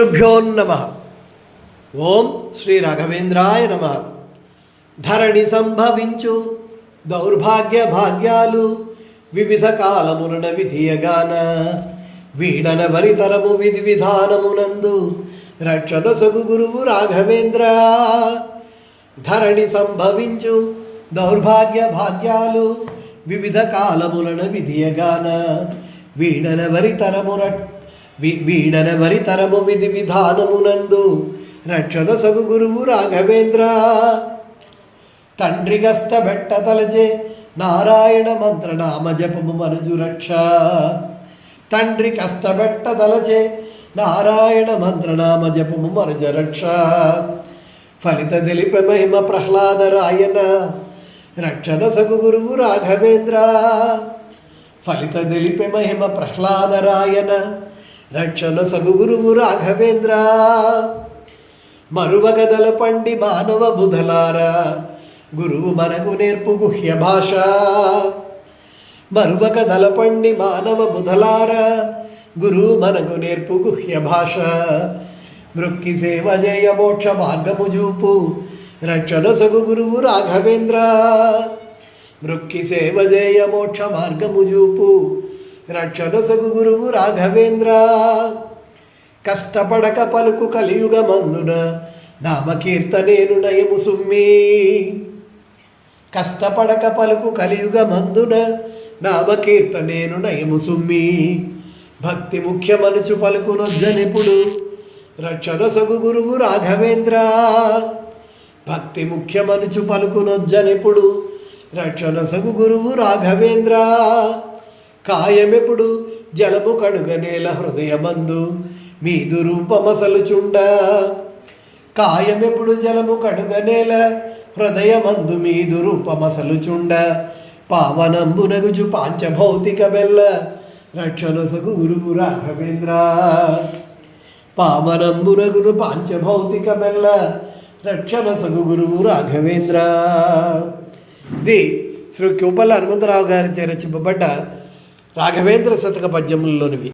గురుభ్యోన్నమ ఓం శ్రీ రాఘవేంద్రాయ నమ. ధరణి సంభవించు దౌర్భాగ్య భాగ్యాలు వివిధ కాలమున విధియగాన. వీడన వరితరము విధి విధానమునందు రక్షణ సగు గురువు రాఘవేంద్ర. ధరణి సంభవించు దౌర్భాగ్య భాగ్యాలు వివిధ కాలములను విధియగాన. వీడన వరితరము రక్ష వి- వీడన వరితరము విధి విధానమునందు రక్షణ సగు గురువు రాఘవేంద్ర. తండ్రి కష్టబెట్ట తలచే నారాయణ మంత్ర నామ జపము మనుజు రక్ష. తండ్రి కష్టబెట్ట తలచే నారాయణ మంత్ర నామ జపము మనుజ రక్ష. ఫలిత తెలిప మహిమ ప్రహ్లాద రాయన రక్షణ సగు గురువు రాఘవేంద్ర. ఫలిత తెలిపే మహిమ ప్రహ్లాద రాయన రక్షణ సగుగురువు రాఘవేంద్ర. మరువగదల పండి మానవ బుధలారా గురువు మనకు నేర్పు గుహ్య భాష. మరువగదల పండి మానవ బుధలారా గురువు మనకు నేర్పు గుహ్య భాష. మృక్కి సేవ జయ మోక్ష మార్గము చూపు రక్షణ సగు గురువు రాఘవేంద్ర. మృక్కి సేవ జయ మోక్ష మార్గము చూపు రక్షణసగు గురువు రాఘవేంద్ర. కష్టపడక పలుకు కలియుగమందున నామకీర్తనేను నయము సుమ్మి. కష్టపడక పలుకు కలియుగమందున నామకీర్తనేను నయము సుమ్మి. భక్తి ముఖ్యమనుచు పలుకు నొజ్జనిపుడు రక్షణసగు గురువు రాఘవేంద్ర. భక్తి ముఖ్యమనుచు పలుకు నొజ్జనిపుడు రక్షణ సగు గురువు రాఘవేంద్ర. కాయమెప్పుడు జలము కడుగనేల హృదయమందు మీదు రూపమసలుచుండ. కాయమెప్పుడు జలము కడుగనేల హృదయమందు మీదు రూపమసలుచుండ. పావనంబునగుచు పాంచభౌతిక బెల్ల రక్షణసగు గురువు రాఘవేంద్ర. పావనంబునగును పాంచభౌతిక బెల్ల రక్షణసగు గురువు రాఘవేంద్ర. ఇది శ్రీ క్యూపల్ల హనుమంతరావు గారి రచింపబడ్డ రాఘవేంద్ర శతక పద్యములలోనివి.